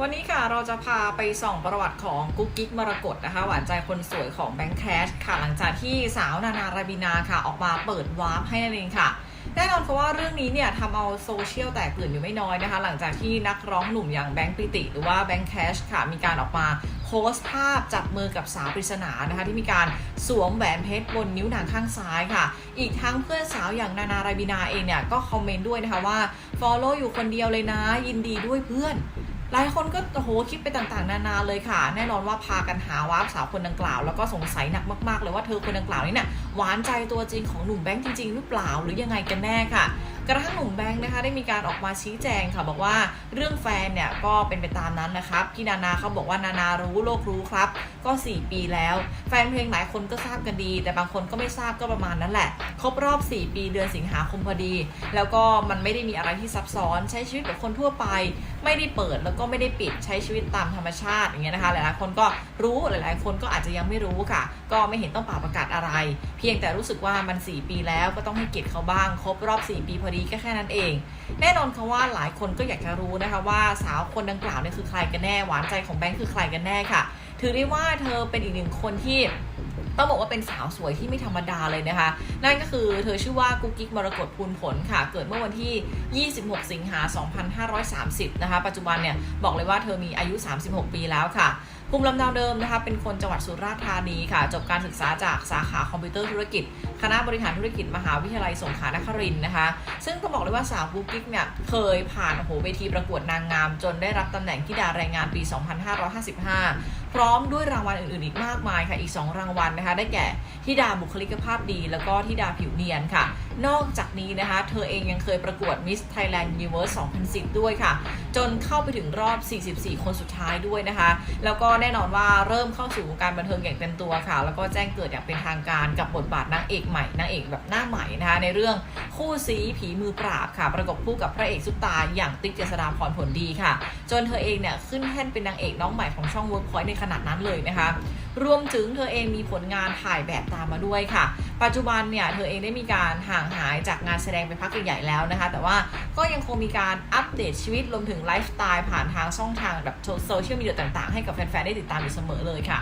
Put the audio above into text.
วันนี้ค่ะเราจะพาไปส่องประวัติของกุ๊กกิ๊กมรกตนะคะ หวานใจคนสวยของแบงค์แคชค่ะ หลังจากที่สาวนานาราบินาค่ะ ออกมาเปิดวาร์ปให้นั่นเองค่ะแน่นอนเพราะว่าเรื่องนี้เนี่ยทำเอาโซเชียลแตกตื่นอยู่ไม่น้อยนะคะ หลังจากที่นักร้องหนุ่มอย่างแบงค์ปิติ หรือว่าแบงค์แคชค่ะ มีการออกมาโพสต์ภาพจับมือกับสาวปริศนานะคะ ที่มีการสวมแหวนเพชรบนนิ้วนางข้างซ้ายค่ะ อีกทั้งเพื่อนสาวอย่างนานาราบินาเองเนี่ยก็คอมเมนต์ด้วยนะคะว่า follow อยู่คนเดียวเลยนะยินดีด้วยเพื่อน หลายคนก็โอ้โหคิดไปต่างๆ นานาเลยค่ะ แน่นอนว่าพากันหาว่าสาวคนดังกล่าว แล้วก็สงสัยหนักมากๆเลยว่าเธอคนดังกล่าวนี่เนี่ยหวานใจตัวจริงของหนุ่มแบงค์จริงๆหรือเปล่าหรือยังไงกันแน่ค่ะ กระทั่งหนุ่มแบงค์นะคะได้มีการออกมาชี้แจงค่ะบอกว่าเรื่องแฟนเนี่ยก็เป็นไปตามนั้นนะครับพี่นานาเขาบอกว่านานารู้โลกรู้ครับ ก็ 4 ปีแล้ว แฟนเพลงหลายคนก็ทราบกันดี แต่บางคนก็ไม่ทราบก็ประมาณนั้นแหละ ครบรอบ 4 ปีเดือนสิงหาคมพอดี แล้วก็มันไม่ได้มีอะไรที่ซับซ้อนใช้ชีวิตแบบคนทั่วไป ไม่ได้เปิดแล้วก็ไม่ได้ปิดใช้ชีวิตตามธรรมชาติอย่างเงี้ยนะคะหลายๆคนก็รู้หลาย ๆ คนก็อาจจะยังไม่รู้ค่ะ ก็ไม่เห็นต้องป่าประกาศอะไร เพียงแต่รู้สึกว่ามัน 4 ปีแล้วก็ต้องให้เกียรติเขาบ้าง ครบรอบ 4 ปีพอดีก็แค่นั้นเอง แน่นอนค่ะว่าหลายคนก็อยากจะรู้นะคะว่าสาวคนดังกล่าวเนี่ยคือใครกันแน่หวานใจของแบงค์คือใครกันแน่ค่ะ ถือได้ว่าเธอเป็นอีกหนึ่งคนที่ต้องบอกว่าเป็นสาวสวยที่ไม่ธรรมดาเลยนะคะ นั่นก็คือเธอชื่อว่ากุ๊กกิ๊กมรกตพูนผลค่ะ เกิดเมื่อวันที่ 26 สิงหา 2530 นะคะ ปัจจุบันเนี่ย บอกเลยว่าเธอมีอายุ 36 ปีแล้วค่ะ ภูมิลำเนาเดิมนะคะเป็นคนจังหวัดสุราษฎร์ธานีค่ะ จบการศึกษาจากสาขาคอมพิวเตอร์ธุรกิจ คณะบริหารธุรกิจมหาวิทยาลัยสงขลานครินทร์นะคะ ซึ่งต้องบอกเลยว่าสาวกุ๊กิ๊กเนี่ยเคยผ่านโหเวทีประกวดนางงาม จนได้รับตำแหน่งที่ดาแรงงานปี 2555 พร้อมด้วยรางวัลอื่นๆ อีกมากมายค่ะอีก 2 รางวัลนะคะ ได้แก่ที่ดาบุคลิกภาพดี แล้วก็ที่ดาผิวเนียนค่ะ นอกจากนี้นะคะ เธอเองยังเคยประกวด Miss Thailand Universe 2010 ด้วยค่ะ จนเข้าไปถึงรอบ 44 คนสุดท้ายด้วยนะคะ แล้วก็แน่นอนว่าเริ่มเข้าสู่วงการบันเทิงอย่างเต็มตัวค่ะ แล้วก็แจ้งเกิดอย่างเป็นทางการกับบทบาทนางเอกใหม่นางเอกแบบหน้าใหม่นะคะในเรื่องคู่ซีผีมือปราบค่ะ ประกบคู่กับพระเอกซุปตาอย่างติ๊กเจษฎาพรผลดีค่ะ จนเธอเองเนี่ยขึ้นแท่นเป็นนางเอกน้องใหม่ของช่อง Workpoint ในขนาดนั้นเลยนะคะ รวมถึงเธอเองมีผลงานถ่ายแบบตามมาด้วยค่ะ ปัจจุบันเนี่ยเธอเองได้มีการห่างหายจากงานแสดงไปพักใหญ่ๆแล้วนะคะ แต่ว่าก็ยังคงมีการอัปเดตชีวิตรวมถึงไลฟ์สไตล์ผ่านทางช่องทางแบบโซเชียลมีเดียต่างๆ ให้กับแฟนๆ ได้ติดตามอยู่เสมอเลยค่ะ